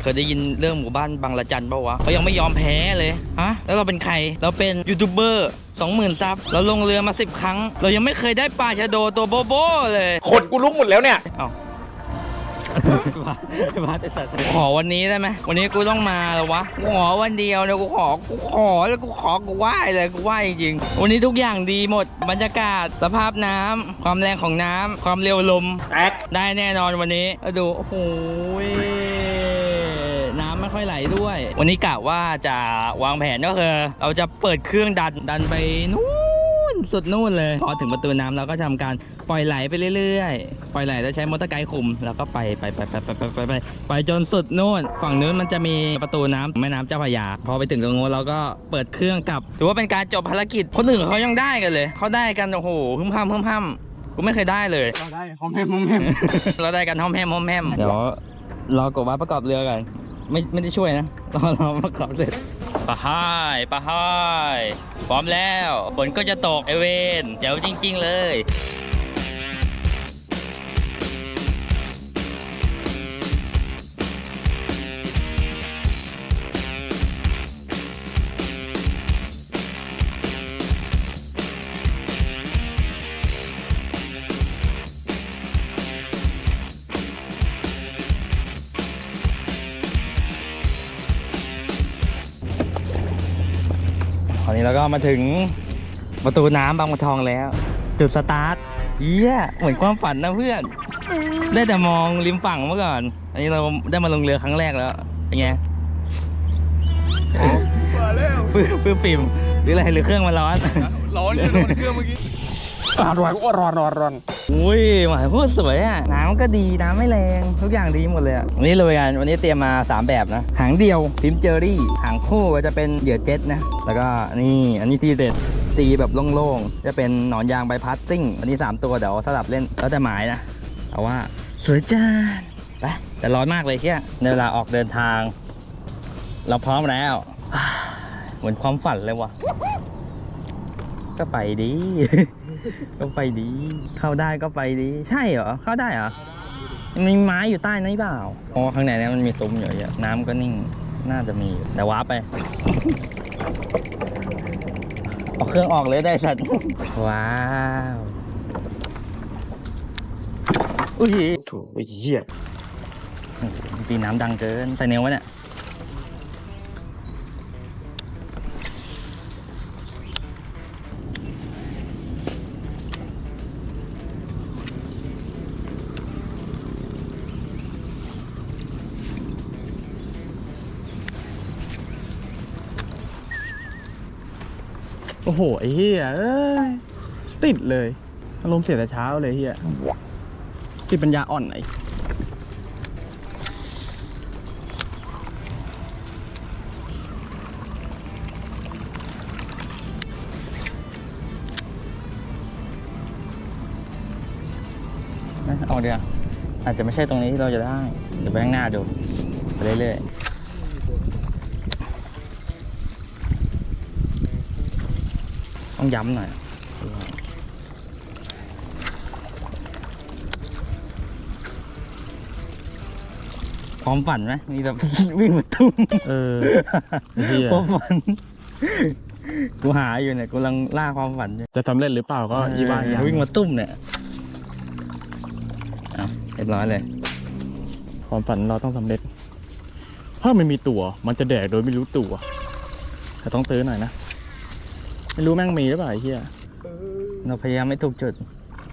เคยได้ยินเรื่องหมู่บ้านบางละจันเปล่าวะเขายังไม่ยอมแพ้เลยฮะแล้วเราเป็นใคร เราเป็นยูทูบเบอร์สองหมื่นซับเราลงเรือมาสิบครั้ง เรายังไม่เคยได้ปลาชะโดตัวโบโบเลยขนกูลุกหมดแล้วเนี่ยเอ้ามาแต่สัตว์ขอวันนี้ได้ไหมวันนี้กูต้องมาแล้ววะกูขอวันเดียวเดี๋ยวกูขอกูขอแล้วกูขอกูไหว้เลยกูไหว้จริงๆวันนี้ทุกอย่างดีหมดบรรยากาศสภาพน้ำความแรงของน้ำความเร็วลมแตกได้แน่นอนวันนี้แล้วดูโอ้โหยน้ำไม่ ค่อยไหลด้วย วันนี้กะว่าจะวางแผนก็คือเราจะเปิดเครื่องดันดันไปนู่นสุดนู่นเลย พอถึงประตูน้ำเราก็ทำการปล่อยไหลไปเรื่อยๆ ปล่อยไหลแล้วใช้มอเตอร์ไกด์คุม แล้วก็ไปไปไปไปไปไปไปไปไปจนสุดนู่น ฝั่งนู้นมันจะมีประตูน้ำแม่น้ำเจ้าพระยา พอไปถึงตรงนู้นเราก็เปิดเครื่องกลับ ถือว่าเป็นการจบภารกิจ คนอื่นเขายังได้กันเลย เขาได้กันโอ้โหพึ่มพำพึ่มพำกูไม่เคยได้เลยเราได้หอมแฮมหอมแฮมเราได้กันห้อมแฮมห้อมแฮมเดี๋ยวรอกบว่าประกอบเรือกัน ไม่ไม่ได้ช่วยนะรอรอประกอบเสร็จปะฮ่ายปะฮ่ายพร้อมแล้วฝนก็จะตกไอเวนเดี๋ยวจริง ๆ เลย นนี้เราก็มาถึงประตูน้ำบางบัวทองแล้ว จุดสตาร์ทเยี่ยเหมือนความฝันนะเพื่อน ได้แต่มองริมฝั่งเมื่อก่อน อันนี้เราได้มาลงเรือครั้งแรกแล้วเป็นไงมาแล้วปื้มปื้มปิ่มหรืออะไรหรือเครื่องมันร้อน ร้อนเนี่ยโดนเครื่องเมื่อกี้ อร่อยก็ร้อนร้อนร้อนอุ้ยหมายพูดสวยอะ น้ำก็ดีน้ำไม่แรง ทุกอย่างดีหมดเลยอะวันนี้เลยกันวันนี้เตรียมมา 3 แบบนะ หางเดียวพิมพ์เจอรี่ หางคู่ก็จะเป็นเหยื่อเจ็ตนะ แล้วก็นี่อันนี้ที่เด็ดตีแบบโล่งๆ จะเป็นหนอนยางใบพัดซิ่ง อันนี้ 3 ตัวเดี๋ยวสลับเล่นแล้วแต่หมายนะเอาว่าสวยจ้านไปแต่ร้อนมากเลยเที่ยในเวลาออกเดินทาง เราพร้อมแล้ว เหมือนความฝันเลยว่ะ ก็ไปดี ก็ไปดี เข้าได้ก็ไปดี ใช่เหรอ เข้าได้เหรอมีไม้อยู่ใต้นั้นเปล่าอ๋อข้างในเนี้มันมีซุ้มอยู่เยอะน้ำก็นิ่งน่าจะมีอยู่แต่ว้าร์ปไปเอาเครื่องออกเลยได้สัตว์ว้าวอุ้ยถูกไอ้เหี้ยโอ้โหตีน้ำดังเกินใส่เนวไว้เนี่ย อ้โหไอ้เฮียเอ้ยติดเลยอารมณ์เสียแต่เช้าเลยเฮียติดปัญญาอ่อนไหนนะเอาเดียวอาจจะไม่ใช่ตรงนี้ที่เราจะได้เดี๋ยวไปข้างหน้าดูไปเรื่อยๆ ต้องย้ำหน่อยพร้อมฝันไหมมีแบบวิ่งมาตุ้มเออไอ้เหี้ยพร้อมฝัน กูหาอยู่เนี่ยกูกำลังล่าความฝันอยู่จะสำเร็จหรือเปล่าก็อีบ้าเออย่าองวิ่งมาตุ้มเนี่ยเอาเรียบร้อยเลย ความฝันเราต้องสำเร็จ ถ้ามันมีตัว มันจะแดกโดยไม่รู้ตัวแต่ต้องตื้อหน่อยนะ ไม่รู้แม่งมีหรือเปล่าไอ้เฮียเราพยายามไม่ถูกจุด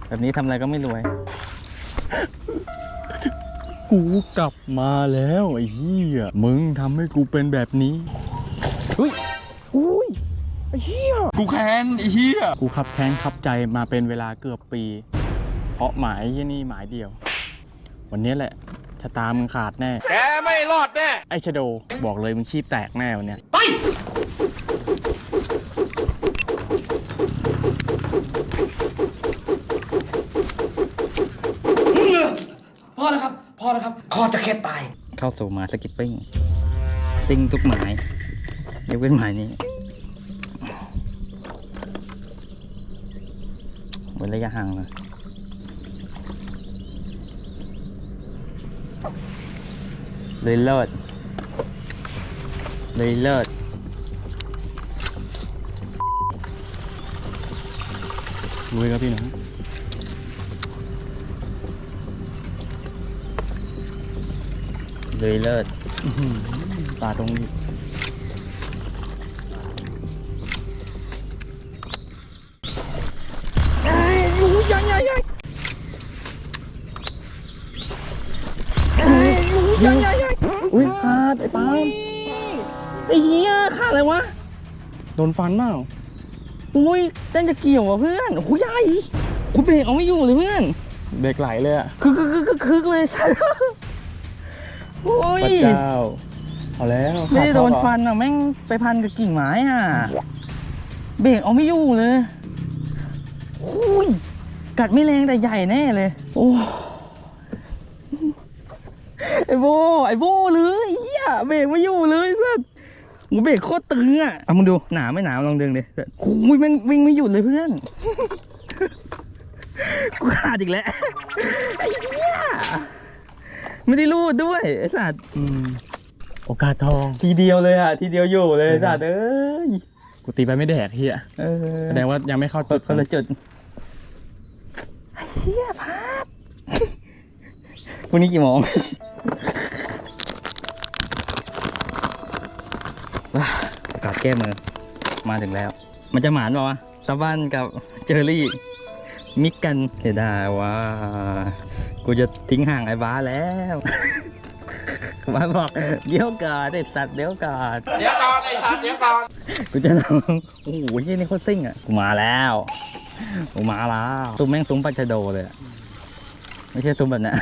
แบบนี้ทำอะไรก็ไม่รวย กูกลับมาแล้วไอ้เฮียมึงทำให้กูเป็นแบบนี้อุ้ยอุ้ยไอ้เฮียกูแค้นไอ้เหี้ยกูขับแค้นขับใจมาเป็นเวลาเกือบปี เพราะหมายที่นี่หมายเดียว วันนี้แหละชะตามึงขาดแน่ แกไม่รอดแน่ ไอ้ชะโด บอกเลยมึงชีพแตกแน่วันเนี้ยพอ อแล้วครับ คอจะแค่ตาย เข้าสู่หมายสกิปปิ้ง ซิงทุกหมายยกเว้นหมายนี้เว้นระยะห่างเลยเลยเลิศเลยเลิศลุยครับพี่น้อง เลยเลิศอื้อหือปลาตรงนี้ยังยังยังยังยังยังอุ้ยขาดไอ้ปาล์มไอ้เหี้ยขาดอะไรวะ โดนฟันเปล่าอุ้ยเต้นจะเกี่ยวว่ะเพื่อนโอ้ยใหญ่กูเบรกเอาไม่อยู่เลยเพื่อน เบรกไหลเลยอะคึกคึกคึกคึกคึกเลยสัสโอ้ยพระเจ้าเอาแล้วไม่ได้ขาโดนเข้าเหรอฟันอะแม่งไปพันกับกิ่งไม้อะ เบรกเอาไม่อยู่เลยโอ้ยกัดไม่แรงแต่ใหญ่แน่เลย โอ้ไอโบไอโบเลยเฮียเบรกไม่อยู่เลยสัสกูเบรกโคตรตึงอะเอามึงดูหนาไม่หนาลองดึงดิโอ้ยแม่งวิ่งไม่หยุดเลยเพื่อนกูขาดอีกแล้วไอ้เหี้ย ไม่ได้รูดด้วยไอ้สัตว์อืมโอกาสทอง ทีเดียวเลยอะ ทีเดียวอยู่เลยไอ้สัตว์เอ้ยกูตีไปไม่แดกเฮียเออแสดงว่ายังไม่เข้าจุดคนละจุดไอ้เหี้ยพลาดพรุ่งนี้กี่โมงว้าโอกาสแก้มือ มาถึงแล้ว มันจะหมานเปล่าวะตะวันกับเจอรี่ มิกกันเสียดายว่า กูจะทิ้งห่างไอ้บ้าสแล้วบ้าสบอกเดี๋ยวก่อนไอ้สัตว์เดี๋ยวก่อนเดี๋ยวก่อนไอ้สัตว์เดี๋ยวก่อนกูจะลองโอ้โหยี่นี่โคตรซิ่งอะกูมาแล้วกูมาแล้วซุ้มแม่งซุ้มปัจจโดเลยอะไม่ใช่ซุ้มแบบนั้น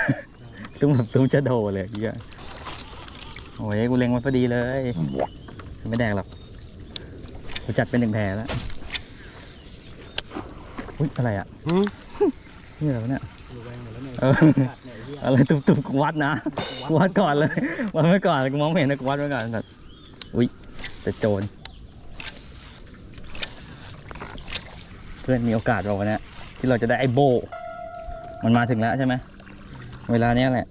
ซุ้มแบบซุ้มชะโดเลยเหี้ยโอ้ยกูเล็งมันพอดีเลย ไม่แดกหรอกกูจัดเป็นหนึ่งแผลแล้ว อุ้ยอะไรอะนี่อะไรวะเนี่ยเอออะไรตุบๆกูวัดนะกูวัดก่อนเลยวัดไว้ก่อนกูมองไม่เห็นนะกูวัดไว้ก่อนแต่อุ้ยแต่โจรเพื่อนมีโอกาสบอกวันนี้ที่เราจะได้ไอ้โบ มันมาถึงแล้วใช่ไหมเวลาเนี้ยแหละ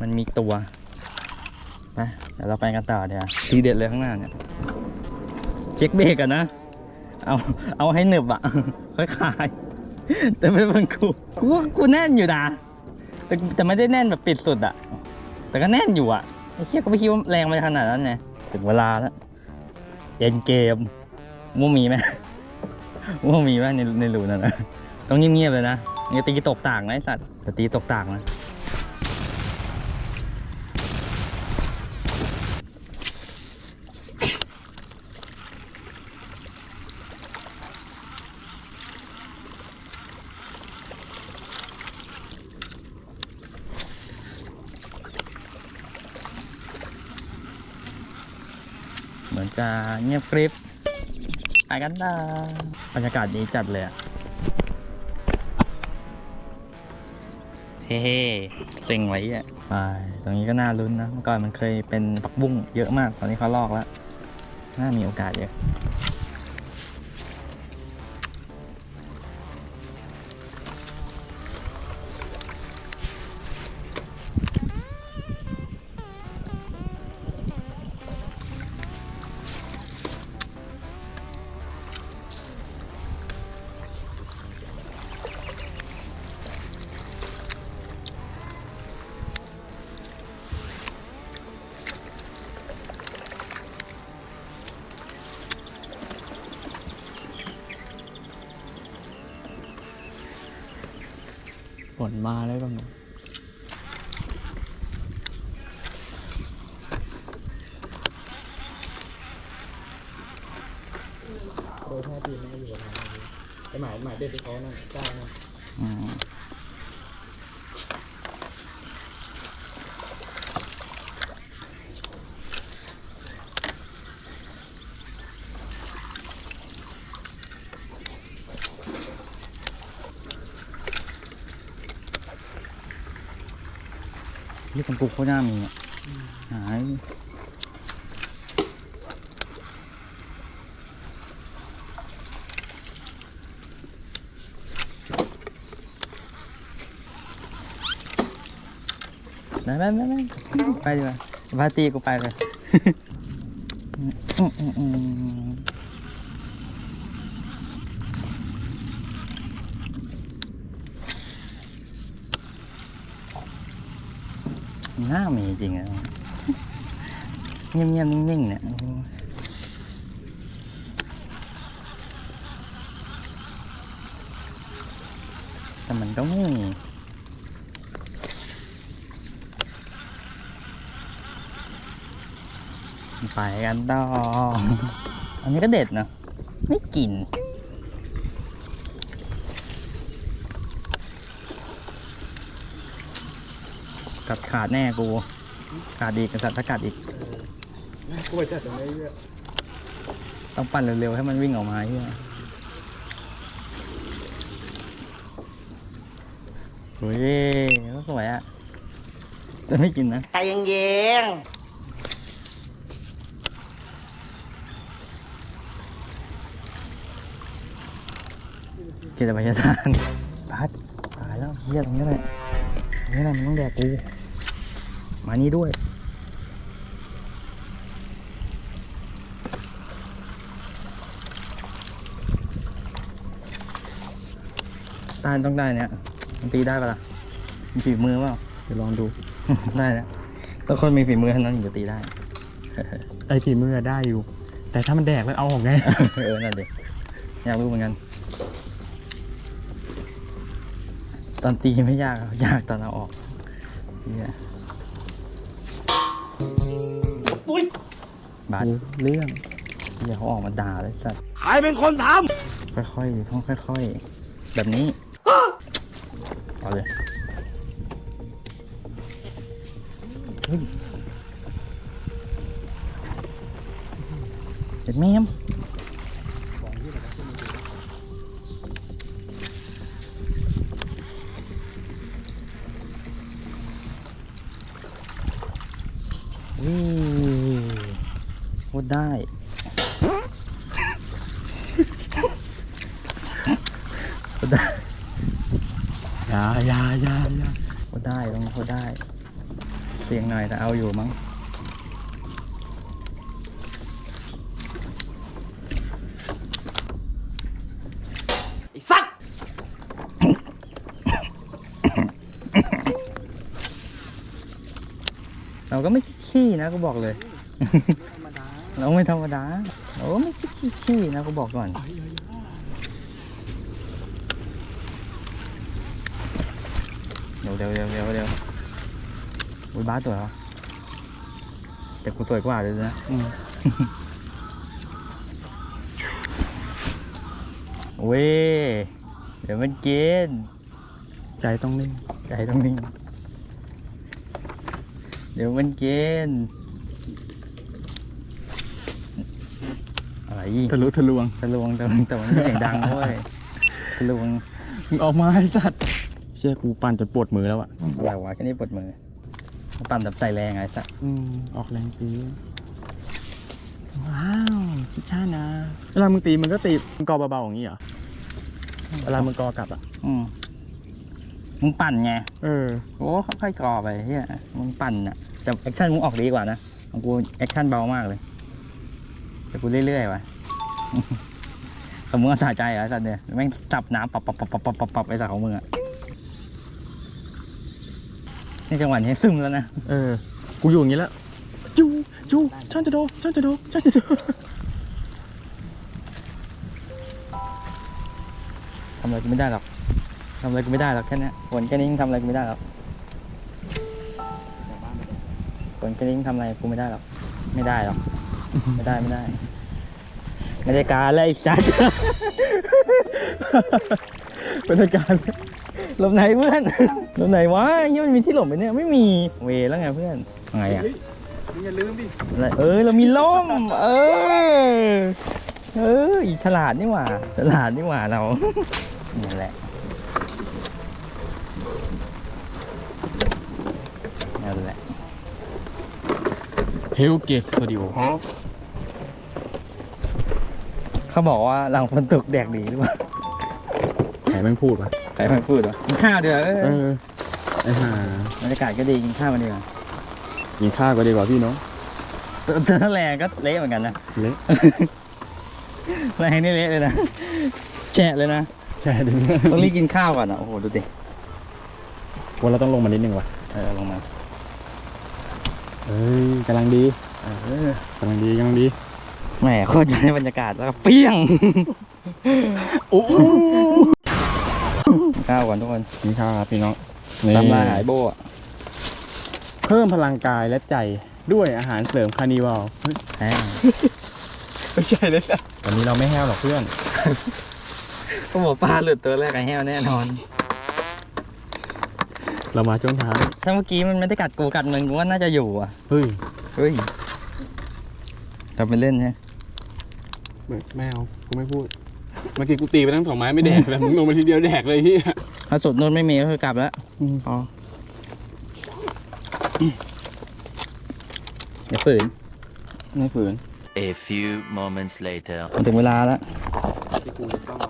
มันมีตัวไปเดี๋ยวเราไปกันต่อเดี๋ยวทีเด็ดเลยข้างหน้าเนี่ยเช็คเบรกกันนะ เอาเอาให้หนึบอะ ค่อยขาย แต่ไม่เป็นกูกูว่ากูแน่นอยู่นะแต่แต่ไม่ได้แน่นแบบปิดสุดอะ แต่ก็แน่นอยู่อะไอ้เหี้ยก็ไม่คิดว่าแรงมันจะขนาดนั้นไงถึงเวลาแล้วเย็นเกมมูมีไหมว่ามีบ้างในในหลูนั่นนะต้องเงียบๆเลยนะอย่าตีตกต่างนะไอสัตว์อย่าตีตกต่างนะ จะเงียบกริบไปกันได้บรรยากาศดีจัดเลยอะเฮ้ๆเซ็งไว้อะไปตรงนี้ก็น่าลุ้นนะเมื่อก่อนมันเคยเป็นปักบุ้งเยอะมาก ตอนนี้เขาลอกแล้ว น่ามีโอกาสเยอะ มาแล้วก็โดยแท้ทีมันก็อยู่กับเราไอหมายหมายเด็ดที่เขานั่นเจ้านั่นอืมนี่ ที่สังกุกโคย่ามีหายนั่นนั่นนั่นไปดีกว่าพาตีกูไปเลย น้ามีจริงอะเงียบๆนิ่งๆเนี่ยแต่มันก็ไม่มีไปกันต่ออันนี้ก็เด็ดเนะไม่กิน กัดขาดแน่กู ขาดอีกสัตว์ถ้ากัดอีก กล้วยจัดตรงนี้เยอะต้องปั่นเร็วๆให้มันวิ่งออกมาเฮียเฮ้ยก็สวยอะจะไม่กินนะใจเย็นเจตพยาทานพัดตายแล้วเฮียตรงนี้แหละตรงนี้แหละมันต้องแดกกู มานี่ด้วย ตายต้องได้เนี่ยมันตีได้ปะล่ะมีฝีมือเปล่าเดี๋ยวลองดู ได้นะต้องคนมีฝีมือเท่านั้นถึงจะตีได้ ไอฝีมืออะได้อยู่ แต่ถ้ามันแดกแล้วเอาออกไง เออนั่นดิอยากรู้เหมือนกัน ตอนตีไม่ยากหรอกยากตอนเอาออกเนี่ย บาสเรื่องเดี๋ยวเขาออกมาด่าเลยสัตว์ใครเป็นคนทค่อยๆต้องค่อย ๆ แบบนี้เอาเลยเฮ้ยเด็ดแม่ เราก็ไม่ขี้นะก็บอกเลย เราไม่ธรรมดาเราก็ไม่ขี้ขี้นะก็บอกก่อนเดี๋ยวเดี๋ยวเดี๋ยวเดี๋ยวเดี๋ยวอุ้ยบ้าสสวยเหรอแต่กูสวยกว่าเลยนะอืมเว้ยเดี๋ยวมันกินใจต้องนิ่งใจต้องนิ่ง เดี๋ยวมันกินอะไรอีกทะลุทะลวงทะลวงแต่มันแต่มันไม่เสียงดังเว้ยทะลวงมึงออกมาไอ้สัตว์เชี่ยกูปั่นจนปวดมือแล้วอะอะไรวะแค่นี้ปวดมือปั่นแบบใส่แรงไงสักอืมออกแรงตีว้าวชิช่านะเวลามึงตีมันก็ตีมึงกอเบาๆอย่างนี้เหรอเวลามึงกอกลับอะ อืมมึงปั่นไงเออโอ้ค่อยๆกรอไปเฮียมึงปั่นอะ แต่แอคชั่นมึงออกดีกว่านะของกูแอคชั่นเบามากเลย แต่กูเรื่อยๆว่ะแต่มึงก็สะใจเหรอไอ้สัตว์เนี่ยแม่งจับน้ำปับปับปับปับปับปับปับไอ้สัตว์ของมึงอะนี่จังหวะนี้ซึมแล้วนะเออ กูอยู่อย่างนี้แล้วจูจูช่างจะโดช่างจะโดช่างจะโดทำอะไรกูไม่ได้หรอกทำอะไรกูไม่ได้หรอกแค่เนี้ยผลแค่นี้ยังทำอะไรกูไม่ได้หรอก ผลแค่นี้ยังทำอะไรกูไม่ได้หรอก ไม่ได้หรอก ไม่ได้ไม่ได้ ไม่ได้การเลยไอ้สัตว์เป็นรายการหลบไหนเพื่อนหลบไหนวะยังมันมีที่หลบไหมเนี่ย ไม่มี เวแล้วไงเพื่อนไงอะำมึงอย่าลืมดิอะไรเออ เรามีล่ม เออ เอออีฉลาดนี่หว่า ฉลาดนี่หว่าเรานี่แหละนั่นแหละ เฮลเกสสตูดิโอเขาบอกว่าหลังฝนตกแดกดีหรือเปล่าไหนแม่งพูดวะใครมันพูดวะกินข้าวเดี๋ยวาเอเอออไอ้ห่าบรรยากาศก็ดีกินข้าวมาดีกว่ากินข้าวก็ดีกว่าพี่เนาะถ้าแรงก็เละเหมือนกันนะเละแรงนี่เละเลยนะแฉะเลยนะใช่ดิต้องรีบกินข้าวก่อนอะโอ้โหดูดิวันเราต้องลงมานิดนึงว่ะเออลงมา เอ้ยกำลังดีเออกำลังดีกำลังดีแหมโคตรอยากได้บรรยากาศแล้วก็เปี้ยงโอ้ข้าวก่อนทุกคนนี่ครับพี่น้องตำลายหายโบ้อะเพิ่มพลังกายและใจด้วยอาหารเสริมคานิวัลแห้งไม่ใช่เลยวันนี้เราไม่แห้วหรอกเพื่อนก็บอกปลาหลุดตัวแรกไอ้แห้วแน่นอน เรามาช่วงท้ายถ้าเมื่อกี้มันไม่ได้กัดกูกัดมึงกูว่าน่าจะอยู่อะเฮ้ยเฮ้ยทำเป็นเล่นใช่ไม่เอากูไม่พูด เมื่อกี้กูตีไปทั้งสองไม้ไม่แดกเลยมึงลงมาทีเดียวแดกเลยเฮียถ้าสุดนู้นไม่มีก็คือกลับแล้วอืมอ๋ออย่าฝืนไม่ฝืน A few moments later. มันถึงเวลาแล้วที่กูจะเข้ามา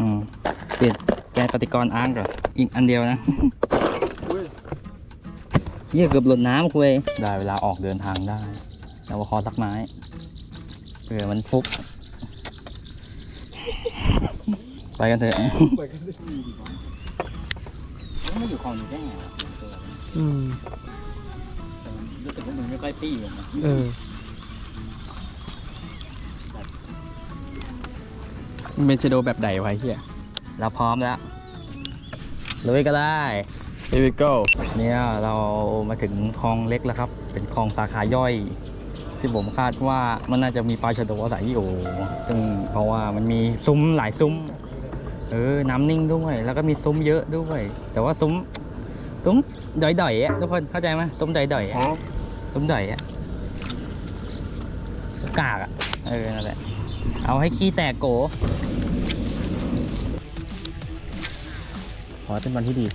อืมเปลี่ยนแกนปฏิกรณ์อ้างก่อนอีกอันเดียวนะ เยี่ยเกือบหล่นน้ำคุยได้เวลาออกเดินทางได้แล้วว่าคอสักไม้เผื่อมันฟุก ไปกันเถอะไม่อยู่คลองนี้ได้ไงอืมรู้สึกว่ามันไม่ค่อยตี้อยู่นะเออมันเป็นชโดแบบใดไว้เฮียเราพร้อมแล้วลุยก็ได้ Here we go เนี่ยเรามาถึงคลองเล็กแล้วครับ เป็นคลองสาขาย่อย ที่ผมคาดว่ามันน่าจะมีปลาชะโดอาศัยอยู่ซึ่งเพราะว่ามันมีซุ้มหลายซุ้ม เออ น้ำนิ่งด้วย แล้วก็มีซุ้มเยอะด้วย แต่ว่าซุ้ม ซุ้มดอยๆอะทุกคนเข้าใจไหมซุ้มดอยๆอะซุ้มดอยอะกากอะ เออ นั่นแหละ เอาให้ขี้แตกโกขอเป็นวันที่ดี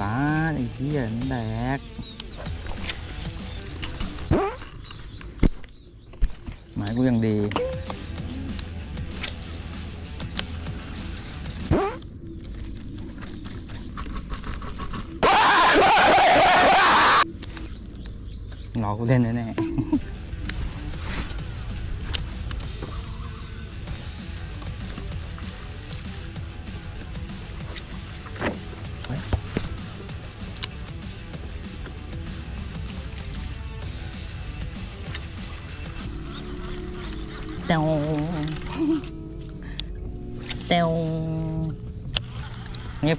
บ้าไอ้เหี้ยนั่นแดก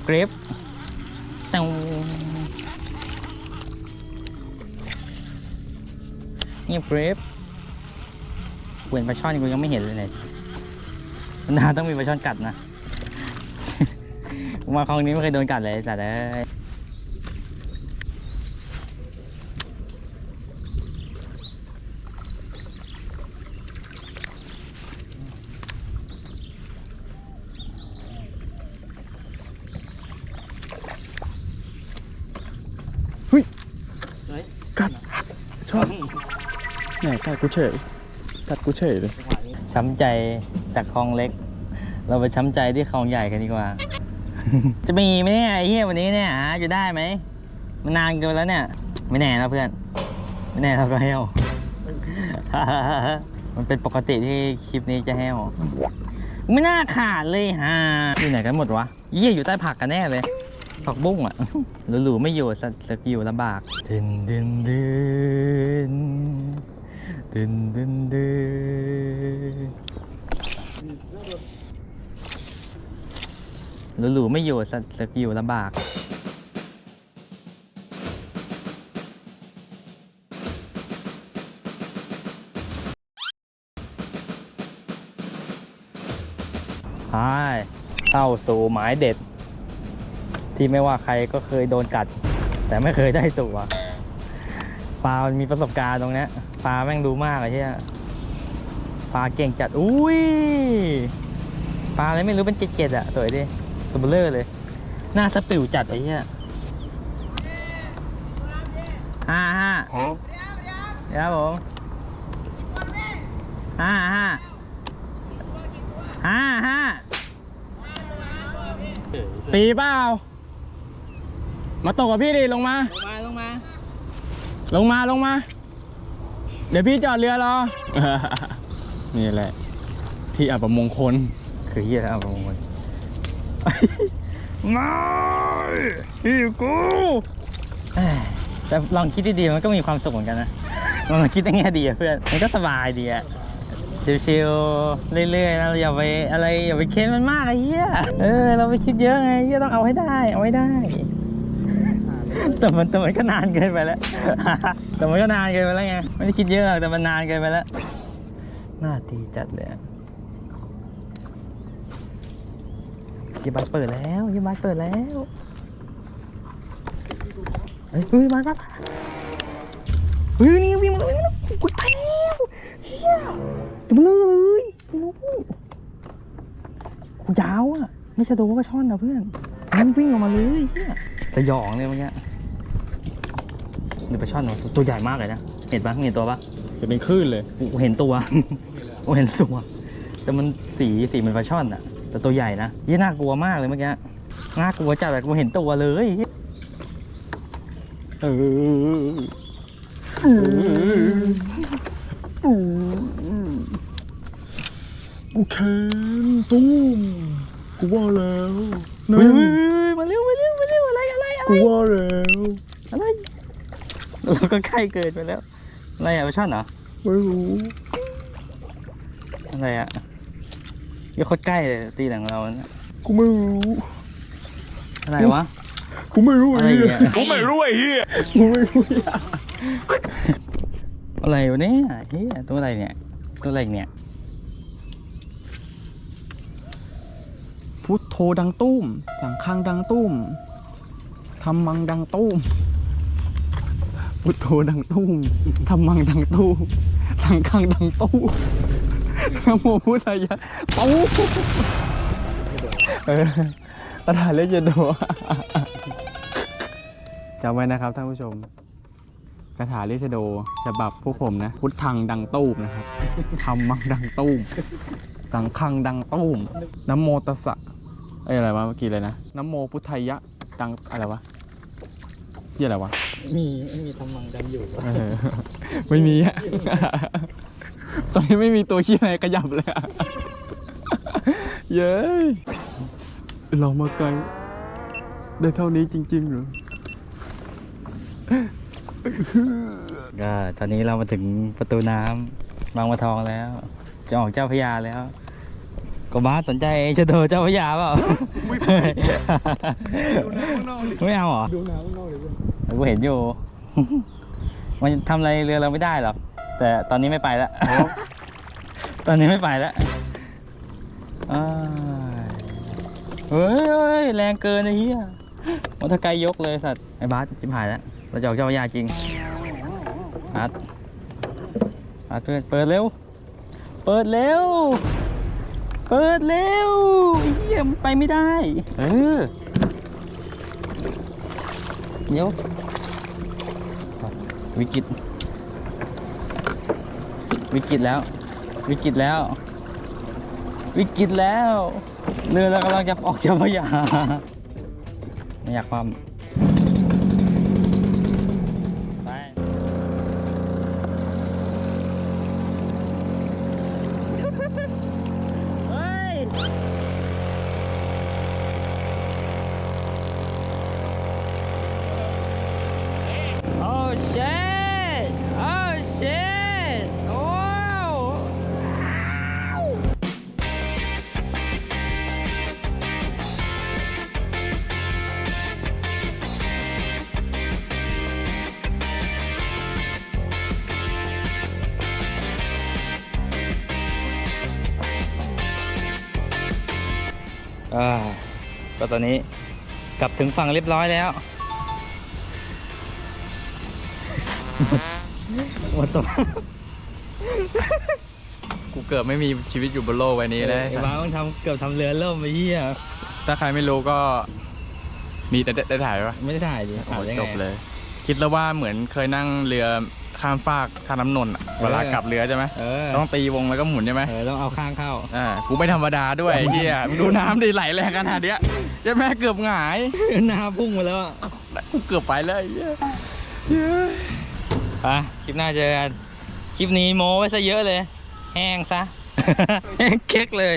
เงียกริบเตาเงียบกริบเวนปลาช่อนกูยังไม่เห็นเลยเนี่ยมันนาต้องมีปลาช่อนกัดนะ มาคลองนี้ไม่เคยโดนกัดเลยแต่เลย กัดกูเฉยกัดกูเฉยเลยช้ำใจจากคลองเล็ก เราไปช้ำใจที่คลองใหญ่กันดีกว่า จะมีไหมเนี่ยไอ้เหี้ยวันนี้เนี่ยหาอยู่ได้ไหมมันนานเกินแล้วเนี่ย ไม่แน่นะเพื่อน ไม่แน่เราก็แห้วมันเป็นปกติที่คลิปนี้จะแห้วไม่น่าขาดเลยฮะอยู่ไหนกันหมดวะเยี่ยอยู่ใต้ผักกันแน่เลย ผักบุ้งอะหรูๆไม่อยู่สักสักอยู่ลำบากดินดินดิน ดินดินดิหรูๆไม่อยู่สักอยู่ลำบากใช่เข้าสู่หมายเด็ด ที่ไม่ว่าใครก็เคยโดนกัด แต่ไม่เคยได้ตัวปลามันมีประสบการณ์ตรงนี้ ปลาแม่งรู้มากเลยใช่ปลาเก่งจัด อุ้ย ปลาอะไรไม่รู้เป็นเจ็ดๆอะสวยดิตัวเบลเลอร์เลย หน้าสปิวจัดไอ้เหี้ยห้าห้าเดี๋ยวครับผมห้าห้าห้าห้าตีเปล่า มาตกกับพี่ดิลงมา ลงมา ลงมา ลงมาลงมาเดี๋ยวพี่จอดเรือรอ นี่แหละ ที่อับมงคล คือเฮียแล้วเอาไปมาพี่กูเอ้ยแต่ลองคิดดีๆมันก็มีความสุขเหมือนกันนะลองคิดในแง่ดีอะเพื่อนมันก็สบายดีอะชิวๆเรื่อยๆนะเราอย่าไปอะไรอย่าไปเค้นมันมากไอ้เหี้ยเออเราไปคิดเยอะไงเหี้ยต้องเอาให้ได้ เอาให้ได้ แต่มันแต่มันก็นานเกินไปแล้ว แต่มันก็นานเกินไปแล้วไง ไม่ได้คิดเยอะหรอกแต่มันนานเกินไปแล้วน่าตีจัดเลยยี่บายเปิดแล้วยี่บายเปิดแล้วเฮ้ยเฮ้ยบายบาเฮ้ยนี่วิ่งมาเลยวิ่งมาเลยกูตายแล้วเฮียตัวเบลอเลยไม่รู้กูยาวอะ ไม่ใช่ตัวก็ช่อนนะเพื่อนมันวิ่งออกมาเลยเฮียจะหยองเลยเมื่อกี้ นี่ปลาช่อนวะตัวตัวใหญ่มากเลยนะ เห็นปะเห็นตัวปะจะเป็นคลื่นเลยกูเห็นตัว กูเห็นตัว แต่มันสีสีเหมันปลาช่อนอะแต่ตัวใหญ่นะยี่น่ากลัวมากเลยเมื่อกี้ น่ากลัวจัดแต่กูเห็นตัวเลยเออกูแค้นตุ้มกูว่าแล้วเฮ้ยเฮ้ยเฮ้ยมาเร็วมาเร็วมาเร็วอะไรอะไรอะไรกูว่าแล้วอะไร เราก็ใกล้เกินไปแล้ว อะไรอะปลาช่อนเหรอไม่รู้อะไรอะยี่โคตรใกล้เลยตีหลังเราเนี่ยกูไม่รู้อะไรวะกูไม่รู้อะไรไอ้เหี้ยเนี่ยกูไม่รู้ไอ้เหี้ย กูไม่รู้ไอ้เหี้ยอะไรวะเนี่ยเฮียตัวอะไรเนี่ยตัวอะไรเนี่ยพุทโธดังตุ้ม สังฆังดังตุ้มธรรมังดังตุ้ม พุทโธดังตุ้มธรรมังดังตุ้มสังฆังดังตุ้มนะโมพุทธายะตุ้มเออกระดาษเล็กจะดูจำไว้นะครับท่านผู้ชมคาถาลิชโดฉบับพวกผมนะ พุทธังดังตู้มนะครับธรรมังดังตู้มสังฆังดังตู้มน้ำโมตสสะเอ้ยอะไรวะเมื่อกี้เลยนะน้ำโมพุทธายะดังอะไรวะ ที่อะไรวะมีมีทำมังดังอยู่เออไม่มีอะ ตอนนี้ไม่มีตัวขี้อะไรขยับเลยอะเย้ยเรามาไกล ได้เท่านี้จริงๆเหรอ ก็ตอนนี้เรามาถึงประตูน้ำบางบัวทองแล้ว จะออกเจ้าพระยาแล้ว ก็บ้าสสนใจชะโดเจ้าพระยาเปล่าไม่เอาเหรอดูน้ำนอกเลยกูเห็นอยู่ มันทำอะไรเรือเราไม่ได้หรอกแต่ตอนนี้ไม่ไปแล้วตอนนี้ไม่ไปแล้วอ้ายเฮ้ยเฮ้ยแรงเกินไอ้เหี้ยมอเตอร์ไกด์ยกเลยสัตว์ไอ้บาสชิบหายแล้วเราจะออกเจ้าพระยาจริงบาสบาสเปิดเปิดเร็ว เปิดเร็ว เปิดเร็วเหี้ยมันไปไม่ได้ เออเดี๋ยววิกฤตวิกฤตแล้ว วิกฤตแล้ว วิกฤตแล้วเรือเรากำลังจะออกจากพยาไม่อยากความ ก็ตอนนี้กลับถึงฝั่งเรียบร้อยแล้วหมดตัวกูเกือบไม่มีชีวิตอยู่บนโลกใบนี้เลยไอ้บ้ามึงทำเกือบทำเรือล่มไปเหี้ยถ้าใครไม่รู้ก็มีแต่ได้ถ่ายปะไม่ได้ถ่ายดิโอ้ถ่ายยได้จไงบเลย คิดแล้วว่าเหมือนเคยนั่งเรือ ข้ามฟากท่าน้ำนนท์อะเวลากลับเรือใช่ไหมเออต้องตีวงแล้วก็หมุนใช่ไหมเออต้องเอาข้างเข้า อ่ากูไม่ธรรมดาด้วยไอ้เฮียมึงดูน้ำดิไหลแรงขนาดเนี้ยใช่ไหมเกือบหงายหน้าพุ่งมาแล้วอะกูเกือบไปเลยไอ้เหี้ยเย้ยไปคลิปหน้าเจอกัน คลิปนี้โม้ไว้ซะเยอะเลย แห้งซะ แห้งเค้กเลย